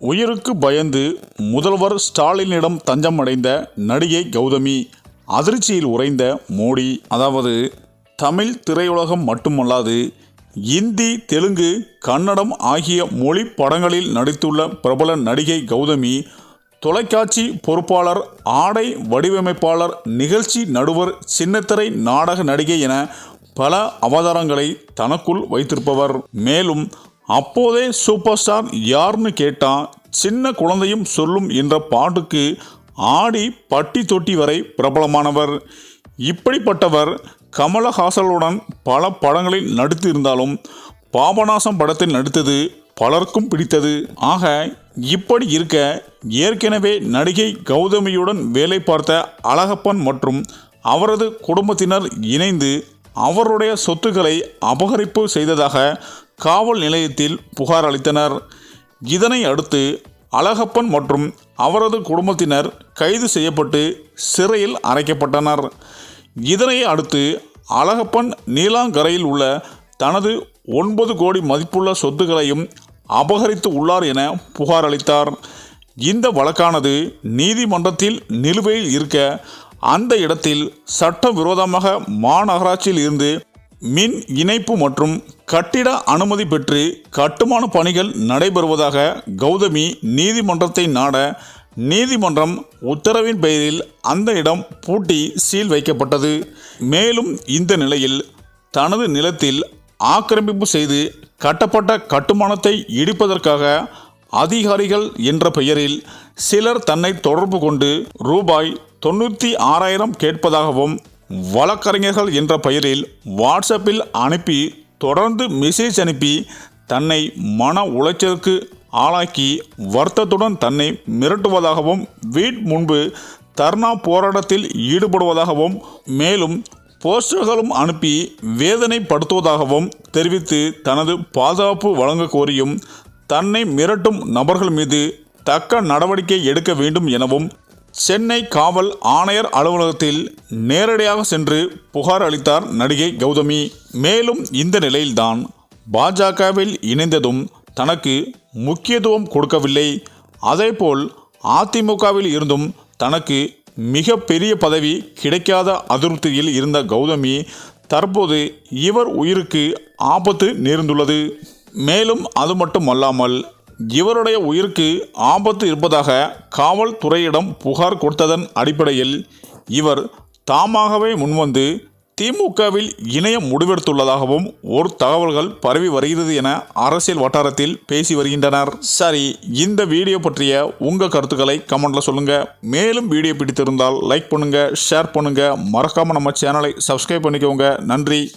உயிருக்கு பயந்து முதல்வர் ஸ்டாலினிடம் தஞ்சம் அடைந்த நடிகை கௌதமி அதிர்ச்சியில் உறைந்த மோடி. அதாவது தமிழ் திரையுலகம் மட்டுமல்லாது இந்தி தெலுங்கு கன்னடம் ஆகிய மொழி படங்களில் நடித்துள்ள பிரபல நடிகை கௌதமி தொலைக்காட்சி பொறுப்பாளர் ஆடை வடிவமைப்பாளர் நிகழ்ச்சி நடுவர் சின்னத்திரை நாடக நடிகை என பல அவதாரங்களை தனக்குள் வைத்திருப்பவர். மேலும் அப்போதே சூப்பர் ஸ்டார் யார்னு கேட்டால் சின்ன குழந்தையும் சொல்லும் என்ற பாட்டுக்கு ஆடி பட்டி தொட்டி வரை பிரபலமானவர். இப்படிப்பட்டவர் கமலஹாசனுடன் பல படங்களில் நடித்திருந்தாலும் பாபநாசம் படத்தில் நடித்தது பலருக்கும் பிடித்தது. ஆக இப்படி இருக்க ஏற்கனவே நடிகை கௌதமியுடன் வேலை பார்த்த அழகப்பன் மற்றும் அவரது குடும்பத்தினர் இணைந்து அவருடைய சொத்துக்களை அபகரிப்பு செய்ததாக காவல் நிலையத்தில் புகார் அளித்தனர். இதனை அடுத்து அழகப்பன் மற்றும் அவரது குடும்பத்தினர் கைது செய்யப்பட்டு சிறையில் அடைக்கப்பட்டனர். இதனை அடுத்து அழகப்பன் நீலாங்கரையில் உள்ள தனது ஒன்பது கோடி மதிப்புள்ள சொத்துக்களையும் அபகரித்து உள்ளார் என புகார் அளித்தார். இந்த வழக்கானது நீதிமன்றத்தில் நிலுவையில் இருக்க அந்த இடத்தில் சட்டவிரோதமாக மாநகராட்சியில் இருந்து மின் இணைப்பு மற்றும் கட்டிட அனுமதி பெற்று கட்டுமான பணிகள் நடைபெறுவதாக கௌதமி நீதிமன்றத்தை நாட நீதிமன்றம் உத்தரவின் பெயரில் அந்த இடம் பூட்டி சீல் வைக்கப்பட்டது. மேலும் இந்த நிலையில் தனது நிலத்தில் ஆக்கிரமிப்பு செய்து கட்டப்பட்ட கட்டுமானத்தை இடிப்பதற்காக அதிகாரிகள் என்ற பெயரில் சிலர் தன்னை தொடர்பு கொண்டு ரூபாய் தொண்ணூற்றி ஆறாயிரம் கேட்பதாகவும் வழக்கறிஞர்கள் என்ற பெயரில் வாட்ஸ்அப்பில் அனுப்பி தொடர்ந்து மெசேஜ் அனுப்பி தன்னை மன உளைச்சலுக்கு ஆளாக்கி வருத்தத்துடன் தன்னை மிரட்டுவதாகவும் வீட் முன்பு தர்ணா போராட்டத்தில் ஈடுபடுவதாகவும் மேலும் போஸ்டர்களும் அனுப்பி வேதனைப்படுத்துவதாகவும் தெரிவித்து தனது பாதுகாப்பு வழங்க கோரியும் தன்னை மிரட்டும் நபர்கள் மீது தக்க நடவடிக்கை எடுக்க வேண்டும் எனவும் சென்னை காவல் ஆணையர் அலுவலகத்தில் நேரடியாக சென்று புகார் அளித்தார் நடிகை கௌதமி. மேலும் இந்த நிலையில்தான் பாஜகவில் இணைந்ததும் தனக்கு முக்கியத்துவம் கொடுக்கவில்லை. அதேபோல் அதிமுகவில் இருந்தும் தனக்கு மிக பெரிய பதவி கிடைக்காத அதிருப்தியில் இருந்த கௌதமி தற்போது இவர் உயிருக்கு ஆபத்து நேர்ந்துள்ளது. மேலும் அது மட்டுமல்லாமல் இவருடைய உயிருக்கு ஆபத்து இருப்பதாக காவல்துறையிடம் புகார் கொடுத்ததன் அடிப்படையில் இவர் தாமாகவே முன்வந்து திமுகவில் இணைய முடிவெடுத்துள்ளதாகவும் ஒரு தகவல்கள் பரவி வருகிறது என அரசியல் வட்டாரத்தில் பேசி வருகின்றனர். சரி இந்த வீடியோ பற்றிய உங்கள் கருத்துக்களை கமெண்ட்ல சொல்லுங்க. மேலும் வீடியோ பிடித்திருந்தால் லைக் பண்ணுங்க ஷேர் பண்ணுங்க. மறக்காம நம்ம சேனலை சப்ஸ்கிரைப் பண்ணிக்கோங்க. நன்றி.